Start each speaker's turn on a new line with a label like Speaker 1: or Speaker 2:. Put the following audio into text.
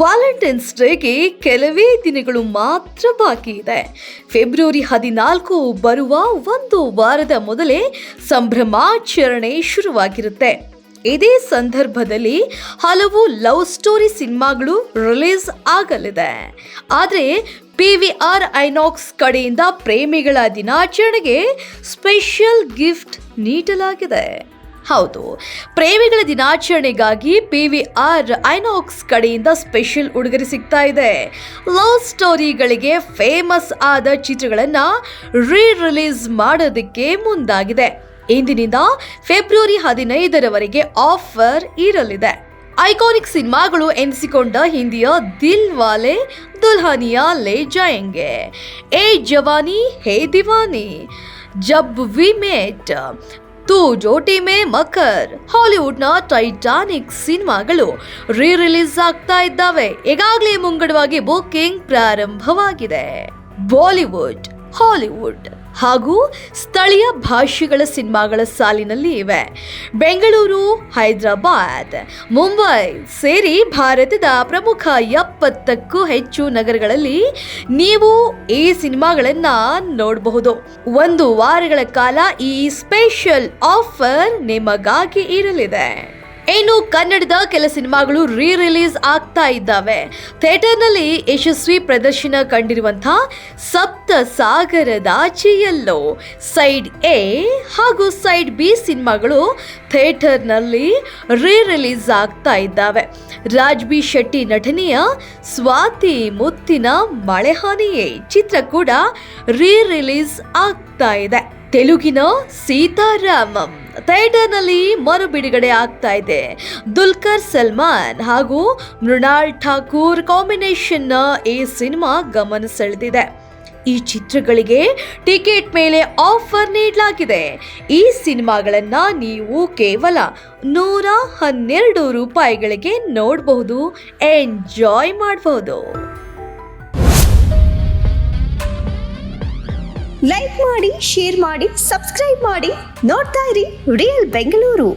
Speaker 1: Valentine's ಡೇಗೆ ಕೆಲವೇ ದಿನಗಳು ಮಾತ್ರ ಬಾಕಿ ಇದೆ. ಫೆಬ್ರವರಿ ಹದಿನಾಲ್ಕು ಬರುವ ಒಂದು ವಾರದ ಮೊದಲೇ ಸಂಭ್ರಮಾಚರಣೆ ಶುರುವಾಗಿರುತ್ತೆ. ಇದೇ ಸಂದರ್ಭದಲ್ಲಿ ಹಲವು ಲವ್ ಸ್ಟೋರಿ ಸಿನಿಮಾಗಳು ರಿಲೀಸ್ ಆಗಲಿದೆ. ಆದರೆ ಪಿ ವಿ ಆರ್ ಐನಾಕ್ಸ್ ಕಡೆಯಿಂದ ಪ್ರೇಮಿಗಳ ದಿನಾಚರಣೆಗೆ ಸ್ಪೆಷಲ್ ಗಿಫ್ಟ್ ನೀಡಲಾಗಿದೆ. ಹೌದು. ಪ್ರೇಮಿಗಳ ದಿನಾಚರಣೆಗಾಗಿ ಪಿ ವಿ ಆರ್ ಐನಾಕ್ಸ್ ಕಡೆಯಿಂದ ಸ್ಪೆಷಲ್ ಉಡುಗೊರೆ ಸಿಗ್ತಾ ಇದೆ. ಲವ್ ಸ್ಟೋರಿಗಳಿಗೆ ಫೇಮಸ್ ಆದ ಚಿತ್ರಗಳನ್ನು ರೀ ರಿಲೀಸ್ ಮಾಡೋದಕ್ಕೆ ಮುಂದಾಗಿದೆ. ಇಂದಿನಿಂದ ಫೆಬ್ರವರಿ ಹದಿನೈದರವರೆಗೆ ಆಫರ್ ಇರಲಿದೆ. ಐಕಾನಿಕ್ ಸಿನಿಮಾಗಳು ಎನಿಸಿಕೊಂಡ ಹಿಂದಿಯ ದಿಲ್ ವಾಲೆ ದುಲ್ಹನಿಯಾ ಲೇ ಜಾಯಂಗೆ. ಏ ಜವಾನಿ, ಹೇ ದಿವಾನಿ, ಜಬ್ ವಿ ಮೇಟ್ ತೂ ಜೋಟಿ ಮೇ ಮಕರ್. ಹಾಲಿವುಡ್ನ ಟೈಟಾನಿಕ್ ಸಿನಿಮಾಗಳು ರೀ ರಿಲೀಸ್ ಆಗ್ತಾ ಇದ್ದಾವೆ. ಈಗಾಗಲೇ ಮುಂಗಡವಾಗಿ ಬುಕ್ಕಿಂಗ್ ಪ್ರಾರಂಭವಾಗಿದೆ. ಬಾಲಿವುಡ್ ಹಾಲಿವುಡ್ ಹಾಗೂ ಸ್ಥಳೀಯ ಭಾಷೆಗಳ ಸಿನಿಮಾಗಳ ಸಾಲಿನಲ್ಲಿ ಇವೆ. ಬೆಂಗಳೂರು, ಹೈದರಾಬಾದ್, ಮುಂಬೈ ಸೇರಿ ಭಾರತದ ಪ್ರಮುಖ ಎಪ್ಪತ್ತಕ್ಕೂ ಹೆಚ್ಚು ನಗರಗಳಲ್ಲಿ ನೀವು ಈ ಸಿನಿಮಾಗಳನ್ನು ನೋಡಬಹುದು. ಒಂದು ವಾರಗಳ ಕಾಲ ಈ ಸ್ಪೆಷಲ್ ಆಫರ್ ನಿಮಗಾಗಿ ಇರಲಿದೆ. ಇನ್ನು ಕನ್ನಡದ ಕೆಲ ಸಿನಿಮಾಗಳು ರೀ ರಿಲೀಸ್ ಆಗ್ತಾ ಇದ್ದಾವೆ. ಥಿಯೇಟರ್ನಲ್ಲಿ ಯಶಸ್ವಿ ಪ್ರದರ್ಶನ ಕಂಡಿರುವಂತಹ ಸಪ್ತ ಸಾಗರದಾಚೆಯಲ್ಲೋ ಸೈಡ್ ಎ ಹಾಗೂ ಸೈಡ್ ಬಿ ಸಿನಿಮಾಗಳು ಥಿಯೇಟರ್ನಲ್ಲಿ ರೀ ರಿಲೀಸ್ ಆಗ್ತಾ ಇದ್ದಾವೆ. ರಾಜ್ ಬಿ ಶೆಟ್ಟಿ ನಟನೆಯ ಸ್ವಾತಿ ಮುತ್ತಿನ ಮಳೆಹಾನಿಯೇ ಚಿತ್ರ ಕೂಡ ರೀ ರಿಲೀಸ್ ಆಗ್ತಾ ಇದೆ. ತೆಲುಗಿನ ಸೀತಾರಾಮಂ. ಥಿಯೇಟರ್ನಲ್ಲಿ ಮರು ಬಿಡುಗಡೆ ಆಗ್ತಾ ಇದೆ. ದುಲ್ಕರ್ ಸಲ್ಮಾನ್ ಹಾಗೂ ಮೃಣಾಲ್ ಠಾಕೂರ್ ಕಾಂಬಿನೇಷನ್ನ ಈ ಸಿನಿಮಾ ಗಮನ ಸೆಳೆದಿದೆ. ಈ ಚಿತ್ರಗಳಿಗೆ ಟಿಕೆಟ್ ಮೇಲೆ ಆಫರ್ ನೀಡಲಾಗಿದೆ. ಈ ಸಿನಿಮಾಗಳನ್ನ ನೀವು ಕೇವಲ ನೂರ ಹನ್ನೆರಡು ರೂಪಾಯಿಗಳಿಗೆ ನೋಡಬಹುದು, ಎಂಜಾಯ್ ಮಾಡಬಹುದು.
Speaker 2: ಲೈಕ್ ಮಾಡಿ ಶೇರ್ ಮಾಡಿ ಸಬ್ಸ್ಕ್ರೈಬ್ ಮಾಡಿ. ನೋಡ್ತಾ ಇರಿ ರಿಯಲ್ ಬೆಂಗಳೂರು